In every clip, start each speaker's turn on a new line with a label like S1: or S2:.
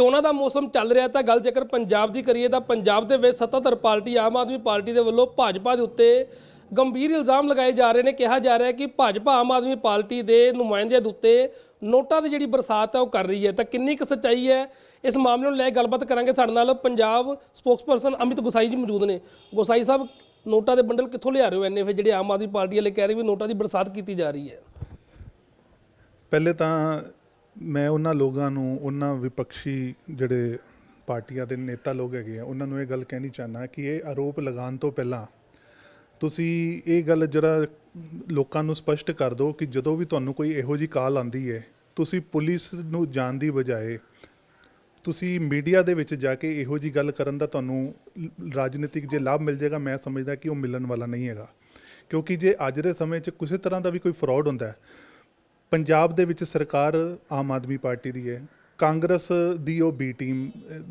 S1: ਚੋਣਾਂ ਦਾ ਮੌਸਮ ਚੱਲ ਰਿਹਾ ਤਾਂ ਗੱਲ ਜੇਕਰ ਪੰਜਾਬ ਦੀ ਕਰੀਏ ਤਾਂ ਪੰਜਾਬ ਦੇ ਵਿੱਚ ਸੱਤਾਧਰ ਪਾਰਟੀ, ਆਮ ਆਦਮੀ ਪਾਰਟੀ ਦੇ ਵੱਲੋਂ ਭਾਜਪਾ ਦੇ ਉੱਤੇ ਗੰਭੀਰ ਇਲਜ਼ਾਮ ਲਗਾਏ ਜਾ ਰਹੇ ਨੇ। ਕਿਹਾ ਜਾ ਰਿਹਾ ਹੈ ਕਿ ਭਾਜਪਾ ਆਮ ਆਦਮੀ ਪਾਰਟੀ ਦੇ ਨੁਮਾਇੰਦਿਆਂ ਦੇ ਉੱਤੇ ਨੋਟਾਂ ਦੀ ਜਿਹੜੀ ਬਰਸਾਤ ਹੈ ਉਹ ਕਰ ਰਹੀ ਹੈ। ਤਾਂ ਕਿੰਨੀ ਕੁ ਸੱਚਾਈ ਹੈ? ਇਸ ਮਾਮਲੇ ਨੂੰ ਲੈ ਕੇ ਗੱਲਬਾਤ ਕਰਾਂਗੇ। ਸਾਡੇ ਨਾਲ ਪੰਜਾਬ ਸਪੋਕਸਪਰਸਨ ਅਮਿਤ ਗੁਸਾਈ ਜੀ ਮੌਜੂਦ ਨੇ। ਗੁਸਾਈ ਸਾਹਿਬ, ਨੋਟਾਂ ਦੇ ਬੰਡਲ ਕਿੱਥੋਂ ਲਿਆ ਰਹੇ ਹੋ ਐਨੇ ਫਿਰ ਜਿਹੜੇ ਆਮ ਆਦਮੀ ਪਾਰਟੀ ਵਾਲੇ ਕਹਿ ਰਹੇ ਵੀ ਨੋਟਾਂ ਦੀ ਬਰਸਾਤ ਕੀਤੀ ਜਾ ਰਹੀ ਹੈ।
S2: ਪਹਿਲੇ ਤਾਂ ਮੈਂ ਉਹਨਾਂ ਲੋਕਾਂ ਨੂੰ, ਉਹਨਾਂ ਵਿਪਕਸ਼ੀ ਜਿਹੜੇ ਪਾਰਟੀਆਂ ਦੇ ਨੇਤਾ ਲੋਕ ਹੈਗੇ ਆ, ਉਹਨਾਂ ਨੂੰ ਇਹ ਗੱਲ ਕਹਿਣੀ ਚਾਹਨਾ ਕਿ ਇਹ ਆਰੋਪ ਲਗਾਉਣ ਤੋਂ ਪਹਿਲਾਂ ਤੁਸੀਂ ਇਹ ਗੱਲ ਜਿਹੜਾ ਲੋਕਾਂ ਨੂੰ ਸਪਸ਼ਟ ਕਰ ਦਿਓ ਕਿ ਜਦੋਂ ਵੀ ਤੁਹਾਨੂੰ ਕੋਈ ਇਹੋ ਜੀ ਕਾਲ ਆਂਦੀ ਹੈ, ਤੁਸੀਂ ਪੁਲਿਸ ਨੂੰ ਜਾਣ ਦੀ ਬਜਾਏ ਤੁਸੀਂ ਮੀਡੀਆ ਦੇ ਵਿੱਚ ਜਾ ਕੇ ਇਹੋ ਜੀ ਗੱਲ ਕਰਨ ਦਾ ਤੁਹਾਨੂੰ ਰਾਜਨੀਤਿਕ ਜੇ ਲਾਭ ਮਿਲ ਜਾਏਗਾ, ਮੈਂ ਸਮਝਦਾ ਕਿ ਉਹ ਮਿਲਣ ਵਾਲਾ ਨਹੀਂ ਹੈਗਾ। ਕਿਉਂਕਿ ਜੇ ਅੱਜ ਦੇ ਸਮੇਂ 'ਚ ਕਿਸੇ ਤਰ੍ਹਾਂ ਦਾ ਵੀ ਕੋਈ ਫਰਾਡ ਹੁੰਦਾ ਹੈ ਪੰਜਾਬ ਦੇ ਵਿੱਚ ਸਰਕਾਰ ਆਮ ਆਦਮੀ ਪਾਰਟੀ ਦੀ ਹੈ। ਕਾਂਗਰਸ ਦੀ ਉਹ ਬੀ ਟੀਮ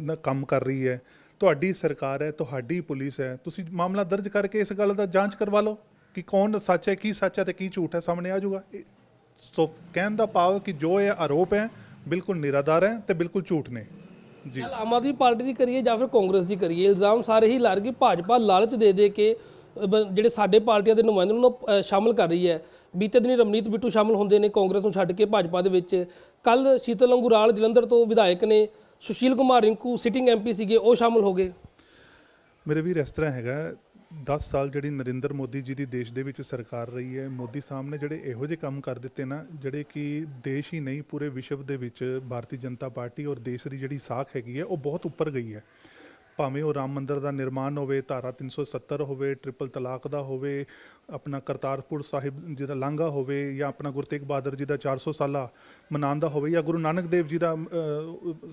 S2: ਅਹ, ਕੰਮ ਕਰ ਰਹੀ ਹੈ। ਤੁਹਾਡੀ ਸਰਕਾਰ ਹੈ ਤੁਹਾਡੀ ਪੁਲਿਸ ਹੈ। ਤੁਸੀਂ ਮਾਮਲਾ ਦਰਜ ਕਰਕੇ ਇਸ ਗੱਲ ਦਾ ਜਾਂਚ ਕਰਵਾ ਲਓ ਕਿ ਕੌਣ ਸੱਚ ਹੈ ਕੀ ਸੱਚ ਹੈ ਤੇ ਕੀ ਝੂਠ ਹੈ ਸਾਹਮਣੇ ਆ ਜਾਊਗਾ। ਸੋ ਕਹਿਣ ਦਾ ਭਾਵ ਕਿ ਜੋ ਇਹ ਆਰੋਪ ਹੈ ਬਿਲਕੁਲ ਨਿਰਾਧਾਰ ਹੈ ਤੇ ਬਿਲਕੁਲ ਝੂਠ ਨੇ। ਜੀ।
S1: ਆਮ ਆਦਮੀ ਪਾਰਟੀ ਦੀ ਕਰੀਏ ਜਾਂ ਫਿਰ ਕਾਂਗਰਸ ਦੀ ਕਰੀਏ ਇਲਜ਼ਾਮ ਸਾਰੇ ਹੀ ਲਾ ਰਹੇ ਕਿ ਭਾਜਪਾ ਲਾਲਚ ਦੇ ਦੇ ਕੇ ਜਿਹੜੇ ਸਾਡੇ ਪਾਰਟੀਆਂ ਦੇ ਨੁਮਾਇੰਦੇ ਨੂੰ ਅ, ਸ਼ਾਮਲ ਕਰ ਰਹੀ ਹੈ। ਬੀਤੇ ਦਿਨੀ ਰਮਨੀਤ ਬਿੱਟੂ ਸ਼ਾਮਲ ਹੁੰਦੇ ਨੇ ਕਾਂਗਰਸ ਨੂੰ ਛੱਡ ਕੇ ਭਾਜਪਾ ਦੇ ਵਿੱਚ। ਕੱਲ ਸ਼ੀਤਲ ਅੰਗੁਰਾਲ, ਜਲੰਧਰ ਤੋਂ ਵਿਧਾਇਕ ਨੇ ਸੁਸ਼ੀਲ ਕੁਮਾਰ ਰਿੰਕੂ ਸਿਟਿੰਗ ਐਮਪੀ ਸੀਗੇ, ਉਹ ਸ਼ਾਮਲ ਹੋ ਗਏ।
S2: ਮੇਰੇ ਵੀਰ, ਇਸ ਤਰ੍ਹਾਂ ਹੈਗਾ 10 ਸਾਲ ਜਿਹੜੀ ਨਰਿੰਦਰ ਮੋਦੀ ਜੀ ਦੀ ਦੇਸ਼ ਦੇ ਵਿੱਚ ਸਰਕਾਰ ਰਹੀ ਹੈ, ਮੋਦੀ ਸਾਹਿਬ ਨੇ ਜਿਹੜੇ ਇਹੋ ਜਿਹੇ ਕੰਮ ਕਰ ਦਿੱਤੇ ਨਾ, ਜਿਹੜੇ ਕਿ ਦੇਸ਼ ਹੀ ਨਹੀਂ, ਪੂਰੇ ਵਿਸ਼ਵ ਦੇ ਵਿੱਚ, ਭਾਰਤੀ ਜਨਤਾ ਪਾਰਟੀ ਔਰ ਦੇਸ਼ ਦੀ ਜਿਹੜੀ ਸਾਖ ਹੈਗੀ ਹੈ, ਉਹ ਬਹੁਤ ਉੱਪਰ ਗਈ ਹੈ। ਭਾਵੇਂ ਉਹ ਰਾਮ ਮੰਦਰ ਦਾ ਨਿਰਮਾਣ ਹੋਵੇ, ਧਾਰਾ 370 ਹੋਵੇ, ਟ੍ਰਿਪਲ ਤਲਾਕ ਦਾ ਹੋਵੇ, ਆਪਣਾ ਕਰਤਾਰਪੁਰ ਸਾਹਿਬ ਜੀ ਦਾ ਲਾਂਘਾ ਹੋਵੇ ਜਾਂ ਆਪਣਾ ਗੁਰੂ ਤੇਗ ਬਹਾਦਰ ਜੀ ਦਾ 400 ਸਾਲਾ ਮਨਾਉਣ ਦਾ ਹੋਵੇ ਜਾਂ ਗੁਰੂ ਨਾਨਕ ਦੇਵ ਜੀ ਦਾ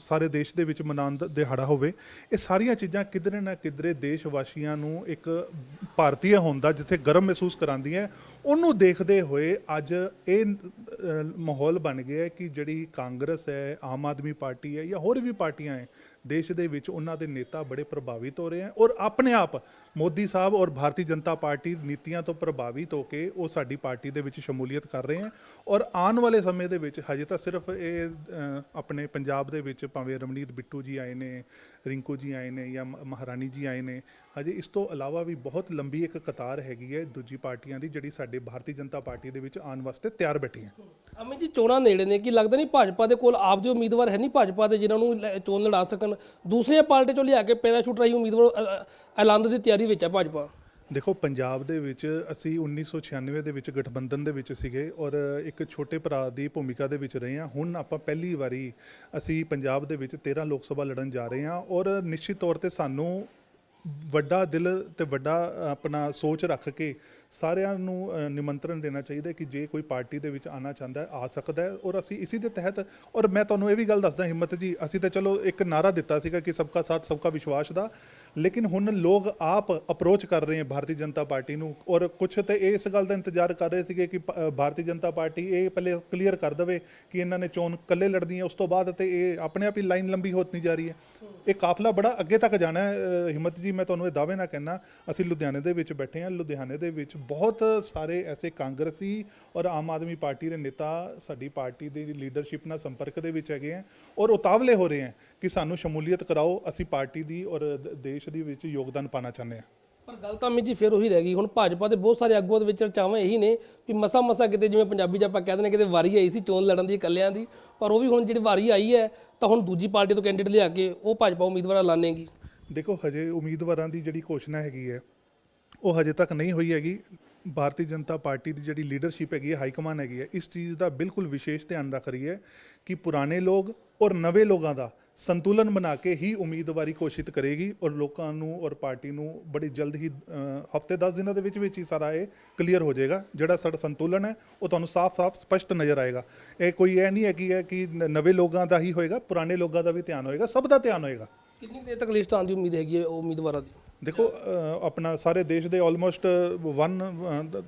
S2: ਸਾਰੇ ਦੇਸ਼ ਦੇ ਵਿੱਚ ਮਨਾਉਣ ਦਾ ਦਿਹਾੜਾ ਹੋਵੇ, ਇਹ ਸਾਰੀਆਂ ਚੀਜ਼ਾਂ ਕਿਧਰੇ ਨਾ ਕਿਧਰੇ ਦੇਸ਼ ਵਾਸੀਆਂ ਨੂੰ ਇੱਕ ਭਾਰਤੀ ਹੋਣ ਦਾ ਜਿੱਥੇ ਗਰਮ ਮਹਿਸੂਸ ਕਰਾਉਂਦੀ ਹੈ ਉਹਨੂੰ ਦੇਖਦੇ ਹੋਏ ਅੱਜ ਇਹ ਮਾਹੌਲ ਬਣ ਗਿਆ ਕਿ ਜਿਹੜੀ ਕਾਂਗਰਸ ਹੈ, ਆਮ ਆਦਮੀ ਪਾਰਟੀ ਹੈ ਜਾਂ ਹੋਰ ਵੀ ਪਾਰਟੀਆਂ ਹੈ ਦੇਸ਼ ਦੇ ਵਿੱਚ ਉਹਨਾਂ ਦੇ ਨੇਤਾ ਬੜੇ ਪ੍ਰਭਾਵਿਤ ਹੋ ਰਹੇ ਹਨ ਔਰ ਆਪਣੇ ਆਪ ਮੋਦੀ ਸਾਹਿਬ ਔਰ ਭਾਰਤੀ ਜਨਤਾ ਪਾਰਟੀ ਨੀਤੀਆਂ ਤੋਂ ਪ੍ਰਭਾਵਿਤ ਹੋ ਕੇ ਉਹ ਸਾਡੀ ਪਾਰਟੀ ਦੇ ਵਿੱਚ ਸ਼ਮੂਲੀਅਤ ਕਰ ਰਹੇ ਹਨ ਔਰ ਆਉਣ ਵਾਲੇ ਸਮੇਂ ਦੇ ਵਿੱਚ ਹਜੇ ਤਾਂ ਸਿਰਫ ਇਹ ਆਪਣੇ ਪੰਜਾਬ ਦੇ ਵਿੱਚ ਭਾਵੇਂ ਰਮਨੀਤ ਬਿੱਟੂ ਜੀ ਆਏ ਨੇ, ਰਿੰਕੂ ਜੀ ਆਏ ਨੇ ਜਾਂ ਮ- ਮਹਾਰਾਣੀ ਜੀ ਆਏ ਨੇ, ਹਜੇ ਇਸ ਤੋਂ ਇਲਾਵਾ ਵੀ ਬਹੁਤ ਲੰਬੀ ਇੱਕ ਕਤਾਰ ਹੈਗੀ ਹੈ ਦੂਜੀ ਪਾਰਟੀਆਂ ਦੀ ਜਿਹੜੀ ਸਾਡੇ ਭਾਰਤੀ ਜਨਤਾ ਪਾਰਟੀ ਦੇ ਵਿੱਚ ਆਉਣ ਵਾਸਤੇ ਤਿਆਰ ਬੈਠੀਆਂ
S1: ਅਮਿਤ ਜੀ, ਚੋਣਾਂ ਨੇੜੇ ਨੇ, ਕੀ ਲੱਗਦਾ ਨਹੀਂ ਭਾਜਪਾ ਦੇ ਕੋਲ ਆਪ ਦੇ ਉਮੀਦਵਾਰ ਹੈ ਨਹੀਂ ਭਾਜਪਾ ਦੇ ਜਿਨ੍ਹਾਂ ਨੂੰ ਲੈ- ਚੋਣ ਲੜਾ ਸਕਣ? ਦੂਸਰੀਆਂ ਪਾਰਟੀ ਚੋਂ ਲਿਆ ਕੇ ਪੈਰਾਸ਼ੂਟ ਰਾਹੀਂ ਉਮੀਦਵਾਰ ਐਲਾਨ ਦੀ ਤਿਆਰੀ ਵਿੱਚ ਹੈ ਭਾਜਪਾ।
S2: ਦੇਖੋ, ਪੰਜਾਬ ਦੇ ਵਿੱਚ ਅਸੀਂ 1996 ਦੇ ਵਿੱਚ ਗਠਬੰਧਨ ਦੇ ਵਿੱਚ ਸੀਗੇ ਔਰ ਇੱਕ ਛੋਟੇ ਭਰਾ ਦੀ ਭੂਮਿਕਾ ਦੇ ਵਿੱਚ ਰਹੇ ਹਾਂ। ਹੁਣ ਆਪਾਂ ਪਹਿਲੀ ਵਾਰੀ ਅਸੀਂ ਪੰਜਾਬ ਦੇ ਵਿੱਚ 13 ਲੋਕ ਸਭਾ ਲੜਨ ਜਾ ਰਹੇ ਹਾਂ ਔਰ ਨਿਸ਼ਚਿਤ ਤੌਰ ਤੇ ਸਾਨੂੰ ਵੱਡਾ ਦਿਲ ਤੇ ਵੱਡਾ ਆਪਣਾ ਸੋਚ ਰੱਖ ਕੇ ਸਾਰਿਆਂ ਨੂੰ ਨਿਮੰਤਰਣ ਦੇਣਾ ਚਾਹੀਦਾ ਕਿ ਜੇ ਕੋਈ ਪਾਰਟੀ ਦੇ ਵਿੱਚ ਆਣਾ ਚਾਹੁੰਦਾ ਹੈ, ਆ ਸਕਦਾ ਹੈ ਔਰ ਅਸੀਂ ਇਸੇ ਦੇ ਤਹਿਤ, ਔਰ ਮੈਂ ਤੁਹਾਨੂੰ ਇਹ ਵੀ ਗੱਲ ਦੱਸਦਾ ਹਿੰਮਤ ਜੀ, ਅਸੀਂ ਤਾਂ ਚਲੋ ਇੱਕ ਨਾਰਾ ਦਿੱਤਾ ਸੀਗਾ ਕਿ ਸਬਕਾ ਸਾਥ ਸਬਕਾ ਵਿਸ਼ਵਾਸ ਦਾ, ਲੇਕਿਨ ਹੁਣ ਲੋਕ ਆਪ ਅਪਰੋਚ ਕਰ ਰਹੇ ਹੈ ਭਾਰਤੀ ਜਨਤਾ ਪਾਰਟੀ ਨੂੰ ਔਰ ਕੁਝ ਤੇ ਇਸ ਗੱਲ ਦਾ ਇੰਤਜ਼ਾਰ ਕਰ ਰਹੇ ਸੀਗੇ ਕਿ ਭਾਰਤੀ ਜਨਤਾ ਪਾਰਟੀ ਇਹ ਪਹਿਲੇ ਕਲੀਅਰ ਕਰ ਦੇਵੇ ਕਿ ਇਹਨਾਂ ਨੇ ਚੋਣ ਇਕੱਲੇ ਲੜਨੀ ਹੈ ਉਸ ਤੋਂ ਬਾਅਦ ਤੇ ਇਹ ਆਪਣੇ ਆਪ ਹੀ ਲਾਈਨ ਲੰਬੀ ਹੋਤੀ ਜਾ ਰਹੀ ਹੈ। ਇਹ ਕਾਫਲਾ ਬੜਾ ਅੱਗੇ ਤੱਕ ਜਾਣਾ ਹੈ ਹਿੰਮਤ ਜੀ ਮੈਂ ਤੁਹਾਨੂੰ ਇਹ ਦਾਅਵੇ ਨਾਲ ਕਹਿਣਾ ਅਸੀਂ ਲੁਧਿਆਣੇ ਦੇ ਵਿੱਚ ਬੈਠੇ ਹਾਂ, ਲੁਧਿਆਣੇ ਦੇ ਵਿੱਚ ਬਹੁਤ ਸਾਰੇ ਐਸੇ ਕਾਂਗਰਸੀ ਔਰ ਆਮ ਆਦਮੀ ਪਾਰਟੀ ਦੇ ਨੇਤਾ ਸਾਡੀ ਪਾਰਟੀ ਦੀ ਲੀਡਰਸ਼ਿਪ ਨਾਲ ਸੰਪਰਕ ਦੇ ਵਿੱਚ ਹੈਗੇ ਆ ਔਰ ਉਤਾਵਲੇ ਹੋ ਰਹੇ ਆ ਕਿ ਸਾਨੂੰ ਸ਼ਮੂਲੀਅਤ ਕਰਾਓ, ਅਸੀਂ ਪਾਰਟੀ ਦੀ ਔਰ ਦ- ਦੇਸ਼ ਦੀ ਵਿੱਚ ਯੋਗਦਾਨ ਪਾਣਾ ਚਾਹੁੰਦੇ ਹਾਂ
S1: ਪਰ ਗੱਲ ਤਾਂ ਮੀ ਜੀ ਫਿਰ ਉਹੀ ਰਹਿ ਗਈ, ਹੁਣ ਭਾਜਪਾ ਦੇ ਬਹੁਤ ਸਾਰੇ ਆਗੂਆਂ ਦੇ ਵਿੱਚ ਚਰਚਾਵਾਂ ਇਹੀ ਨੇ ਵੀ ਮਸਾ ਮਸਾ ਕਿਤੇ ਜਿਵੇਂ ਪੰਜਾਬੀ 'ਚ ਆਪਾਂ ਕਹਿੰਦੇ ਨੇ ਕਿਤੇ ਵਾਰੀ ਆਈ ਸੀ ਚੋਣ ਲੜਨ ਦੀ, ਇਕੱਲਿਆਂ ਦੀ, ਪਰ ਉਹ ਵੀ ਹੁਣ ਜਿਹੜੀ ਵਾਰੀ ਆਈ ਹੈ ਤਾਂ ਹੁਣ ਦੂਜੀ ਪਾਰਟੀ ਤੋਂ ਕੈਂਡੀਡੇਟ ਲਿਆ ਕੇ ਉਹ ਭਾਜਪਾ ਉਮੀਦਵਾਰ ਐਲਾਨੇਗੀ।
S2: ਦੇਖੋ, ਹਜੇ ਉਮੀਦਵਾਰਾਂ ਦੀ ਜਿਹੜੀ ਘੋਸ਼ਣਾ ਹੈਗੀ ਹੈ, ਉਹ ਹਜੇ ਤੱਕ ਨਹੀਂ ਹੋਈ ਹੈਗੀ। ਭਾਰਤੀ ਜਨਤਾ ਪਾਰਟੀ ਦੀ ਜਿਹੜੀ ਲੀਡਰਸ਼ਿਪ ਹੈਗੀ ਹੈ ਹਾਈ ਕਮਾਨ ਹੈਗੀ ਹੈ, ਇਸ ਚੀਜ਼ ਦਾ ਬਿਲਕੁਲ ਵਿਸ਼ੇਸ਼ ਧਿਆਨ ਰੱਖ ਰਹੀ ਹੈ ਕਿ ਪੁਰਾਣੇ ਲੋਕ ਔਰ ਨਵੇਂ ਲੋਕਾਂ ਦਾ ਸੰਤੁਲਨ ਬਣਾ ਕੇ ਹੀ ਉਮੀਦਵਾਰੀ ਘੋਸ਼ਿਤ ਕਰੇਗੀ ਔਰ ਲੋਕਾਂ ਨੂੰ ਔਰ ਪਾਰਟੀ ਨੂੰ ਬੜੀ ਜਲਦ ਹੀ ਹਫ਼ਤੇ 10 ਦਿਨਾਂ ਦੇ ਵਿੱਚ ਵਿੱਚ ਹੀ ਸਾਰਾ ਇਹ ਕਲੀਅਰ ਹੋ ਜਾਏਗਾ। ਜਿਹੜਾ ਸਾਡਾ ਸੰਤੁਲਨ ਹੈ, ਉਹ ਤੁਹਾਨੂੰ ਸਾਫ਼-ਸਾਫ਼, ਸਪਸ਼ਟ ਨਜ਼ਰ ਆਏਗਾ। ਇਹ ਕੋਈ ਇਹ ਨਹੀਂ ਹੈ ਕਿ ਹੈ ਕਿ ਨ- ਨਵੇਂ ਲੋਕਾਂ ਦਾ ਹੀ ਹੋਏਗਾ, ਪੁਰਾਣੇ ਲੋਕਾਂ ਦਾ ਵੀ ਧਿਆਨ ਹੋਏਗਾ, ਸਭ ਦਾ ਧਿਆਨ ਹੋਏਗਾ।
S1: ਕਿੰਨੀ ਦੇਰ ਤੱਕ ਲਿਸਟ ਆਉਣ ਦੀ ਉਮੀਦ ਹੈਗੀ ਹੈ ਉਹ ਉਮੀਦਵਾਰਾਂ ਦੀ?
S2: ਦੇਖੋ ਅ, ਆਪਣਾ ਸਾਰੇ ਦੇਸ਼ ਦੇ ਆਲਮੋਸਟ 1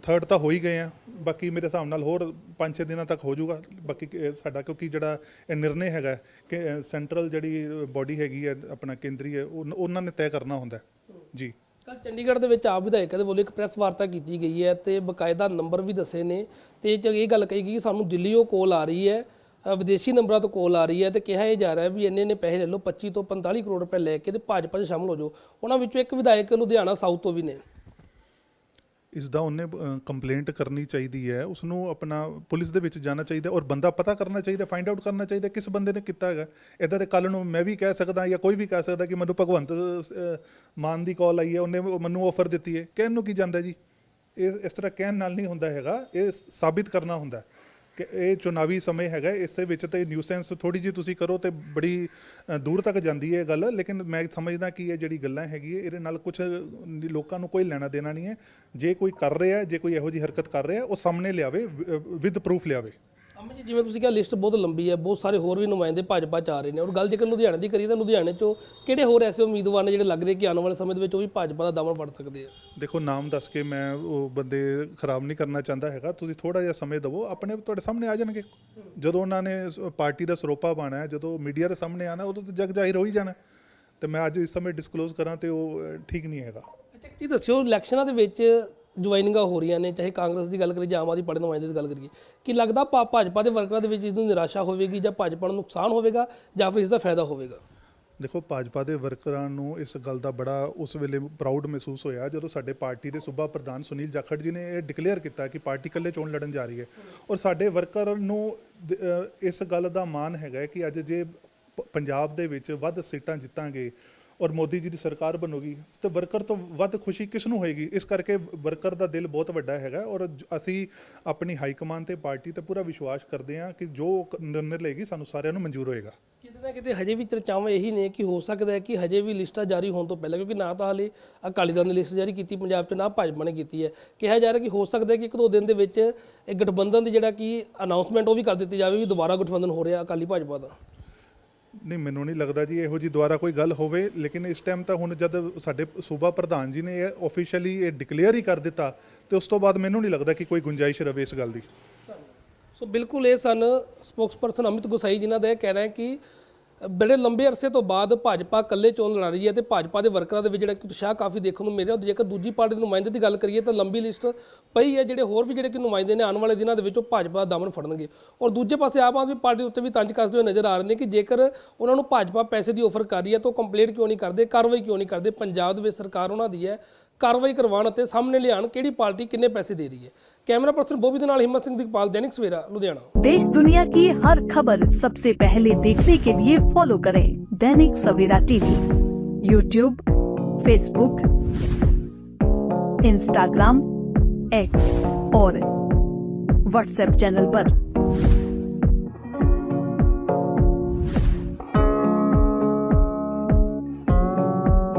S2: ਥਰਡ ਤਾਂ ਹੋ ਹੀ ਗਏ ਆ। ਬਾਕੀ ਮੇਰੇ ਹਿਸਾਬ ਨਾਲ ਹੋਰ 5-6 ਦਿਨਾਂ ਤੱਕ ਹੋ ਜਾਊਗਾ। ਬਾਕੀ ਕਿ- ਸਾਡਾ ਕਿਉਂਕਿ ਜਿਹੜਾ ਇਹ ਨਿਰਣੇ ਹੈਗਾ ਕਿ ਸੈਂਟਰਲ ਜਿਹੜੀ ਬਾਡੀ ਹੈਗੀ ਹੈ ਆਪਣਾ ਕੇਂਦਰੀ ਹੈ ਉਹ- ਉਹਨਾਂ ਨੇ ਤੈਅ ਕਰਨਾ ਹੁੰਦਾ ਹੈ। ਜੀ।
S1: ਕੱਲ ਚੰਡੀਗੜ੍ਹ ਦੇ ਵਿੱਚ ਆਪ ਵਿਧਾਇਕਾਂ ਦੇ ਵੱਲੋਂ ਇੱਕ ਪ੍ਰੈਸ ਵਾਰਤਾ ਕੀਤੀ ਗਈ ਹੈ ਤੇ ਬਕਾਇਦਾ ਨੰਬਰ ਵੀ ਦੱਸੇ ਨੇ। ਤੇ ਇਹ 'ਚ ਇਹ ਗੱਲ ਕਹੀ ਗਈ ਕਿ ਸਾਨੂੰ ਦਿੱਲੀੋਂ ਕੋਲ ਆ ਰਹੀ ਹੈ। ਵਿਦੇਸ਼ੀ ਨੰਬਰਾਂ ਤੋਂ ਕਾਲ ਆ ਰਹੀ ਹੈ ਤੇ ਕਿਹਾ ਇਹ ਜਾ ਰਿਹਾ ਵੀ ਇੰਨੇ ਨੇ ਪੈਸੇ ਲੈ ਲਓ 25 ਤੋਂ 45 ਕਰੋੜ ਰੁਪਏ ਲੈ ਕੇ ਤੇ ਭਾਜਪਾ 'ਚ ਸ਼ਾਮਲ ਹੋ ਜਾਓ। ਉਹਨਾਂ ਵਿੱਚੋਂ ਇੱਕ ਵਿਧਾਇਕ ਲੁਧਿਆਣਾ ਸਾਊਥ ਤੋਂ ਵੀ ਨੇ।
S2: ਇਸ ਦਾ ਉਹਨੇ ਕੰਪਲੇਂਟ ਕਰਨੀ ਚਾਹੀਦੀ ਹੈ। ਉਸ ਨੂੰ ਆਪਣਾ ਪੁਲਿਸ ਦੇ ਵਿੱਚ ਜਾਣਾ ਚਾਹੀਦਾ ਔਰ ਬੰਦਾ ਪਤਾ ਕਰਨਾ ਚਾਹੀਦਾ ਫਾਈਂਡ ਆਊਟ ਕਰਨਾ ਚਾਹੀਦਾ ਕਿਸ ਬੰਦੇ ਨੇ ਕੀਤਾ ਹੈਗਾ। ਇਦਾਂ ਦੇ ਕੱਲ ਨੂੰ ਮੈਂ ਵੀ ਕਹਿ ਸਕਦਾ ਜਾਂ ਕੋਈ ਵੀ ਕਹਿ ਸਕਦਾ ਕਿ ਮੈਨੂੰ ਭਗਵੰਤ ਮਾਨ ਦੀ ਕਾਲ ਆਈ ਹੈ, ਉਹਨੇ ਮੈਨੂੰ ਆਫਰ ਦਿੱਤੀ ਹੈ। ਕਹਿਣ ਨੂੰ ਕੀ ਜਾਂਦਾ ਜੀ? ਇਹ ਇਸ ਤਰ੍ਹਾਂ ਕਹਿਣ ਨਾਲ ਨਹੀਂ ਹੁੰਦਾ ਹੈਗਾ। ਇਹ ਸਾਬਿਤ ਕਰਨਾ ਹੁੰਦਾ ਕਿ ਇਹ ਚੁਣਾਵੀ ਸਮੇਂ ਹੈਗਾ, ਇਸ ਦੇ ਵਿੱਚ ਤੇ ਨਿਊਸੈਂਸ ਥੋੜੀ ਜੀ ਤੁਸੀਂ ਕਰੋ ਤੇ ਬੜੀ ਦੂਰ ਤੱਕ ਜਾਂਦੀ ਹੈ ਇਹ ਗੱਲ, ਲੇਕਿਨ ਮੈਂ ਸਮਝਦਾ ਕਿ ਇਹ ਜਿਹੜੀ ਗੱਲਾਂ ਹੈਗੀ ਹੈ, ਇਹਦੇ ਨਾਲ ਕੁਝ ਲੋਕਾਂ ਨੂੰ ਕੋਈ ਲੈਣਾ ਦੇਣਾ ਨਹੀਂ ਹੈ। ਜੇ ਕੋਈ ਕਰ ਰਿਹਾ, ਜੇ ਕੋਈ ਇਹੋ ਜੀ ਹਰਕਤ ਕਰ ਰਿਹਾ, ਉਹ ਸਾਹਮਣੇ ਲਿਆਵੇ ਵਿਦ ਪ੍ਰੂਫ ਲਿਆਵੇ।
S1: ਅਮਨ ਜੀ ਜਿਵੇਂ ਤੁਸੀਂ ਕਿਹਾ ਲਿਸਟ ਬਹੁਤ ਲੰਬੀ ਹੈ ਬਹੁਤ ਸਾਰੇ ਹੋਰ ਵੀ ਨੁਮਾਇੰਦੇ ਭਾਜਪਾ ਚ ਆ ਰਹੇ ਨੇ। ਔਰ ਗੱਲ ਜੇਕਰ ਲੁਧਿਆਣੇ ਦੀ ਕਰੀਏ ਤਾਂ ਲੁਧਿਆਣੇ ਚੋਂ ਕਿਹੜੇ ਹੋਰ ਐਸੇ ਉਮੀਦਵਾਰ ਨੇ ਜਿਹੜੇ ਲੱਗ ਰਹੇ ਕਿ ਆਉਣ ਵਾਲੇ ਸਮੇਂ ਦੇ ਵਿੱਚ ਉਹ ਵੀ ਭਾਜਪਾ ਦਾ ਦਾਮਨ ਫੜ ਸਕਦੇ ਆ?
S2: ਦੇਖੋ ਨਾਮ ਦੱਸ ਕੇ ਮੈਂ ਉਹ ਬੰਦੇ ਖਰਾਬ ਨਹੀਂ ਕਰਨਾ ਚਾਹੁੰਦਾ ਹੈਗਾ। ਤੁਸੀਂ ਥੋੜਾ ਜਿਹਾ ਸਮੇਂ ਦਿਵੋ। ਆਪਣੇ ਤੁਹਾਡੇ ਸਾਹਮਣੇ ਆ ਜਾਣਗੇ। ਜਦੋਂ ਉਹਨਾਂ ਨੇ ਪਾਰਟੀ ਦਾ ਸਰੋਪਾ ਪਾਣਾ ਹੈ ਜਦੋਂ ਮੀਡੀਆ ਦੇ ਸਾਹਮਣੇ ਆਣਾ ਉਦੋਂ ਤਾਂ ਜਗ ਜ਼ਾਹਿਰ ਹੋ ਹੀ ਜਾਣਾ। ਤੇ ਮੈਂ ਅੱਜ ਇਸ ਸਮੇਂ ਡਿਸਕਲੋਜ਼ ਕਰਾਂ ਤੇ ਉਹ ਠੀਕ ਨਹੀਂ ਹੈਗਾ।
S1: ਅੱਛਾ ਜੀ ਦੱਸਿਓ ਇਲੈਕਸ਼ਨਾਂ ਦੇ ਵਿੱਚ ਜੁਆਇਨਿੰਗਾਂ ਹੋ ਰਹੀਆਂ ਨੇ, ਚਾਹੇ ਕਾਂਗਰਸ ਦੀ ਗੱਲ ਕਰੀਏ ਜਾਂ ਆਮ ਆਦਮੀ ਪਾਰਟੀ ਦੇ ਨੁਮਾਇੰਦੇ ਦੀ ਗੱਲ ਕਰੀਏ, ਕਿ ਲੱਗਦਾ ਭਾ- ਭਾਜਪਾ ਦੇ ਵਰਕਰਾਂ ਦੇ ਵਿੱਚ ਇਸ ਨੂੰ ਨਿਰਾਸ਼ਾ ਹੋਵੇਗੀ ਜਾਂ ਭਾਜਪਾ ਨੂੰ ਨੁਕਸਾਨ ਹੋਵੇਗਾ ਜਾਂ ਫਿਰ ਇਸ ਦਾ ਫਾਇਦਾ ਹੋਵੇਗਾ?
S2: ਦੇਖੋ, ਭਾਜਪਾ ਦੇ ਵਰਕਰਾਂ ਨੂੰ ਇਸ ਗੱਲ ਦਾ ਬੜਾ ਉਸ ਵੇਲੇ ਪ੍ਰਾਊਡ ਮਹਿਸੂਸ ਹੋਇਆ ਜਦੋਂ ਸਾਡੇ ਪਾਰਟੀ ਦੇ ਸੂਬਾ ਪ੍ਰਧਾਨ ਸੁਨੀਲ ਜਾਖੜ ਜੀ ਨੇ ਇਹ ਡਿਕਲੇਅਰ ਕੀਤਾ ਕਿ ਪਾਰਟੀ ਇਕੱਲੇ ਚੋਣ ਲੜਨ ਜਾ ਰਹੀ ਹੈ। ਔਰ ਸਾਡੇ ਵਰਕਰ ਨੂੰ ਇਸ ਗੱਲ ਦਾ ਮਾਣ ਹੈਗਾ ਕਿ ਅੱਜ ਜੇ ਪ- ਪੰਜਾਬ ਦੇ ਵਿੱਚ ਵੱਧ ਸੀਟਾਂ ਜਿੱਤਾਂਗੇ ਔਰ ਮੋਦੀ ਜੀ ਦੀ ਸਰਕਾਰ ਬਣੂਗੀ, ਤੇ ਵਰਕਰ ਤੋਂ ਵੱਧ ਖੁਸ਼ੀ ਕਿਸ ਨੂੰ ਹੋਏਗੀ? ਇਸ ਕਰਕੇ ਵਰਕਰ ਦਾ ਦਿਲ ਬਹੁਤ ਵੱਡਾ ਹੈਗਾ ਔਰ ਜ- ਅਸੀਂ ਆਪਣੀ ਹਾਈ ਕਮਾਂਡ ਤੇ ਪਾਰਟੀ ਤੇ ਪੂਰਾ ਵਿਸ਼ਵਾਸ ਕਰਦੇ ਹਾਂ ਕਿ ਜੋ ਕ- ਨਿਰਣੇ ਲਏਗੀ, ਸਾਨੂੰ ਸਾਰਿਆਂ ਨੂੰ ਮਨਜ਼ੂਰ ਹੋਏਗਾ।
S1: ਕਿਤੇ ਨਾ ਕਿਤੇ ਹਜੇ ਵੀ ਚਰਚਾਵਾਂ ਇਹੀ ਨੇ ਕਿ ਹੋ ਸਕਦਾ ਹੈ ਕਿ ਹਜੇ ਵੀ ਲਿਸਟਾਂ ਜਾਰੀ ਹੋਣ ਤੋਂ ਪਹਿਲਾਂ, ਕਿਉਂਕਿ ਨਾ ਤਾਂ ਹਾਲੇ ਅਕਾਲੀ ਦਲ ਨੇ ਲਿਸਟ ਜਾਰੀ ਕੀਤੀ, ਪੰਜਾਬ 'ਚ ਨਾ ਭਾਜਪਾ ਨੇ ਕੀਤੀ ਹੈ। ਕਿਹਾ ਜਾ ਰਿਹਾ ਕਿ ਹੋ ਸਕਦਾ ਹੈ ਕਿ ਇੱਕ ਦੋ ਦਿਨ ਦੇ ਵਿੱਚ ਇਹ ਗਠਬੰਧਨ ਦੀ ਜਿਹੜਾ ਕਿ ਅਨਾਉਂਸਮੈਂਟ ਉਹ ਵੀ ਕਰ ਦਿੱਤੀ ਜਾਵੇ ਵੀ ਦੁਬਾਰਾ ਗਠਬੰਧਨ ਹੋ ਰਿਹਾ ਅਕਾਲੀ ਭਾਜਪਾ ਦਾ।
S2: ਨਹੀਂ, ਮੈਨੂੰ ਨਹੀਂ ਲੱਗਦਾ ਜੀ ਇਹੋ ਜੀ ਦੁਬਾਰਾ ਕੋਈ ਗੱਲ ਹੋਵੇ, ਲੇਕਿਨ ਇਸ ਟਾਈਮ ਤਾਂ ਹੁਣ ਜਦ ਸਾਡੇ ਸੂਬਾ ਪ੍ਰਧਾਨ ਜੀ ਨੇ ਇਹ ਆਫੀਸ਼ੀਅਲੀ ਇਹ ਡਿਕਲੇਅਰ ਹੀ ਕਰ ਦਿੱਤਾ, ਤੇ ਉਸ ਤੋਂ ਬਾਅਦ ਮੈਨੂੰ ਨਹੀਂ ਲੱਗਦਾ ਕਿ ਕੋਈ ਗੁੰਜਾਇਸ਼ ਰਵੇ ਇਸ ਗੱਲ ਦੀ।
S1: ਸੋ ਬਿਲਕੁਲ ਇਹ ਸਨ ਸਪੋਕਸਪਰਸਨ ਅਮਿਤ ਗੁਸਾਈ ਜਿਨ੍ਹਾਂ ਦਾ ਇਹ ਕਹਿਣਾ ਹੈ ਕਿ ਬੜੇ ਲੰਬੇ ਅਰਸੇ ਤੋਂ ਬਾਅਦ ਭਾਜਪਾ ਇਕੱਲੇ ਚੋਣ ਲੜ ਰਹੀ ਹੈ ਤੇ ਭਾਜਪਾ ਦੇ ਵਰਕਰਾਂ ਦੇ ਵਿੱਚ ਜਿਹੜਾ ਕਿ ਉਤਸ਼ਾਹ ਕਾਫੀ ਦੇਖਣ ਨੂੰ ਮਿਲ ਰਿਹਾ। ਜੇਕਰ ਦੂਜੀ ਪਾਰਟੀ ਦੇ ਨੁਮਾਇੰਦੇ ਦੀ ਗੱਲ ਕਰੀਏ ਤਾਂ ਲੰਬੀ ਲਿਸਟ ਪਈ ਹੈ, ਜਿਹੜੇ ਹੋਰ ਵੀ ਜਿਹੜੇ ਕਿ ਨੁਮਾਇੰਦੇ ਨੇ ਆਉਣ ਵਾਲੇ ਦਿਨਾਂ ਦੇ ਵਿੱਚ ਉਹ ਭਾਜਪਾ ਦਾ ਦਾਮਨ ਫੜਨਗੇ। ਔਰ ਦੂਜੇ ਪਾਸੇ ਆਮ ਆਦਮੀ ਪਾਰਟੀ ਉੱਤੇ ਵੀ ਤੰਜ ਕੱਸਦੇ ਹੋਏ ਨਜ਼ਰ ਆ ਰਹੇ ਨੇ ਕਿ ਜੇਕਰ ਉਹਨਾਂ ਨੂੰ ਭਾਜਪਾ ਪੈਸੇ ਦੀ ਆਫਰ ਕਰ ਰਹੀ ਹੈ ਤਾਂ ਉਹ ਕੰਪਲੀਟ ਕਿਉਂ ਨਹੀਂ ਕਰਦੇ, ਕਾਰਵਾਈ ਕਿਉਂ ਨਹੀਂ ਕਰਦੇ? ਪੰਜਾਬ ਦੇ ਵਿੱਚ ਸਰਕਾਰ ਉਹਨਾਂ ਦੀ ਹੈ ਕਾਰਵਾਈ ਕਰਵਾਉਣ ਅਤੇ ਸਾਹਮਣੇ ਲਿਆਉਣ ਕਿਹੜੀ ਪਾਰਟੀ ਕਿੰਨੇ ਪੈਸੇ ਦੇ ਰਹੀ ਹੈ ਕੈਮਰਾ ਪਰਸਨ ਬੋਬੀ ਦੇ ਨਾਲ ਹਿੰਮਤ ਸਿੰਘ ਦੀਪਾਲ दैनिक सवेरा लुधियाना
S3: देश दुनिया की हर खबर सबसे पहले देखने के लिए फॉलो करें Dainik Savera TV YouTube Facebook Instagram X और व्हाट्सएप चैनल पर।